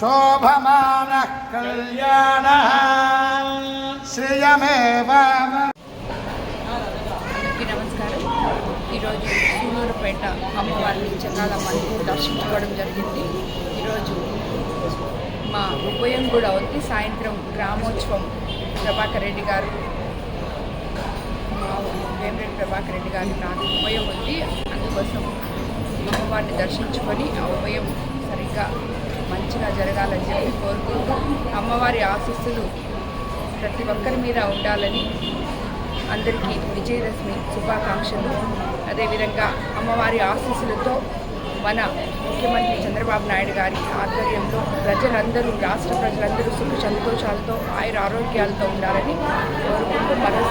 शोभमानः कल्याणः श्रियमेव అందరికీ నమస్కారం ఈరోజు సూలూరుపేట అమ్మవారిని చంద్రాలమ్మని దర్శించుకోవడం జరిగింది ఈరోజు మా ఉభయం కూడా ఉంది సాయంత్రం గ్రామోత్సవం ప్రభాకర్ రెడ్డి గారు మా వేమిరెడ్డి ప్రభాకర్ రెడ్డి గారి నాకు ఉభయం ఉంది అందుకోసం అమ్మవారిని దర్శించుకొని ఆ ఉభయం సరిగ్గా మంచిగా జరగాలని చెప్పి కోరుకుంటూ అమ్మవారి ఆశీస్సులు ప్రతి ఒక్కరి మీద ఉండాలని అందరికీ విజయదశమి శుభాకాంక్షలు. అదేవిధంగా అమ్మవారి ఆశీస్సులతో మన ముఖ్యమంత్రి చంద్రబాబు నాయుడు గారి ఆధ్వర్యంలో ప్రజలందరూ రాష్ట్ర ప్రజలందరూ సుఖ సంతోషాలతో ఆయుర ఆరోగ్యాలతో ఉండాలని కోరుకుంటూ మరో